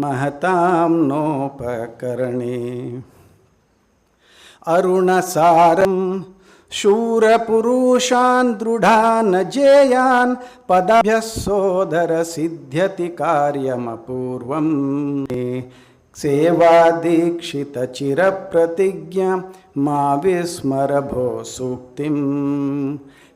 महतां नोपकरणे अरुणसारं शूरपुरुषान् दृढान् जेयान् पदाभ्यः सोदरसिद्ध्यति कार्यमपूर्वम् सेवादीक्षितचिरप्रतिज्ञा मा विस्मर भो सूक्तिम्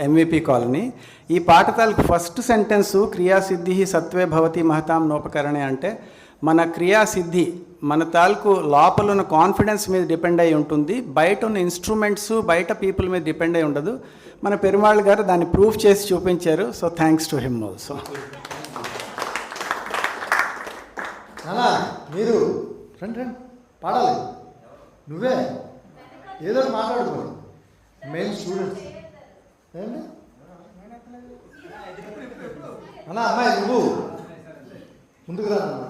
MVP colony. ఈ పాట ఫస్ట్ సెంటెన్సు క్రియాసిద్ధి సత్వే భవతి మహతాం నోపకరణే అంటే మన క్రియాసిద్ధి మన తాలూకు లోపల ఉన్న కాన్ఫిడెన్స్ మీద డిపెండ్ అయి ఉంటుంది. బయట ఉన్న ఇన్స్ట్రుమెంట్స్ బయట పీపుల్ మీద డిపెండ్ అయి ఉండదు. మన పెరుమాళ్ గారు దాన్ని ప్రూఫ్ చేసి చూపించారు. So thanks to him also. అలా మీరు రండి రండి. పాడాలి. నువ్వే. ఏదో ఒకటి మేము స్టూడెంట్స్. ఏంటి అన్నా అమ్మాయి నువ్వు. ముందుకు రా అమ్మా.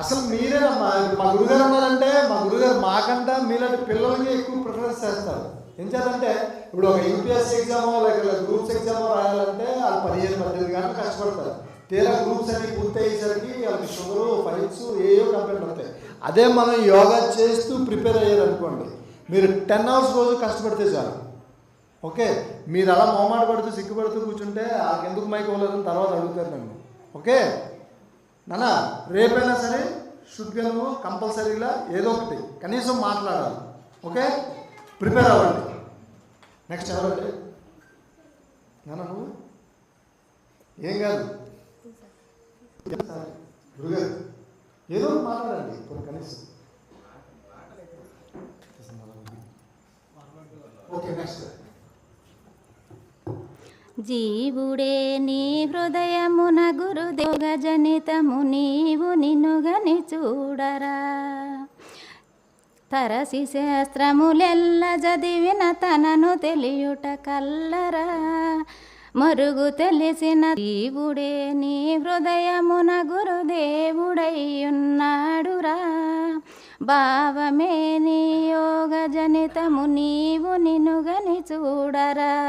అసలు మీరేనమ్మా మా గురుగారు ఉన్నారంటే మా గురుగారు మాకంటే మీలాంటి పిల్లలకి ఎక్కువ ప్రిఫరెన్స్ చేస్తారు. ఏం చేయాలంటే ఇప్పుడు ఒక యూపీఎస్సీ ఎగ్జామో లేక గ్రూప్స్ ఎగ్జామో రాయాలంటే వాళ్ళు పదిహేను పద్దెనిమిది గంటలు కష్టపడతారు. తీరా గ్రూప్స్ అన్ని పూర్తి అయ్యేసరికి వాళ్ళకి షుగరు ఫైట్స్ ఏవో కంప్లైంట్ వస్తాయి. అదే మనం యోగా చేస్తూ ప్రిపేర్ అయ్యారు అనుకోండి మీరు టెన్ అవర్స్ రోజు కష్టపడితే చాలు. ఓకే మీరు అలా మొహమాట పడుతూ సిగ్గుపడుతూ కూర్చుంటే వాళ్ళకి ఎందుకు మైక్ ఇవ్వలేదని తర్వాత అడుగుతారు నన్ను. ఓకే? నాన్న రేపైనా సరే షుడ్గా నువ్వు కంపల్సరీగా ఏదో ఒకటి కనీసం మాట్లాడాలి. ఓకే? ప్రిపేర్ అవ్వండి. నెక్స్ట్ ఎవరండి నాన్న నువ్వు? ఏం కాదు. గురుగారు ఏదో మాట్లాడండి కొన్ని కనీసం. ఓకే నెక్స్ట్ జీవుడే నీ హృదయమున గురుదేవ జనితము నీవు నిన్నుగని చూడరా. తరసి శాస్త్రములెల్ల చదివిన తనను తెలియుట కల్లరా. మరుగు తెలిసిన జీవుడే నీ హృదయమున గురుదేవుడయ్యున్నాడురా. భావమే నీ యోగ జనితము నీవు నినుగని చూడరా.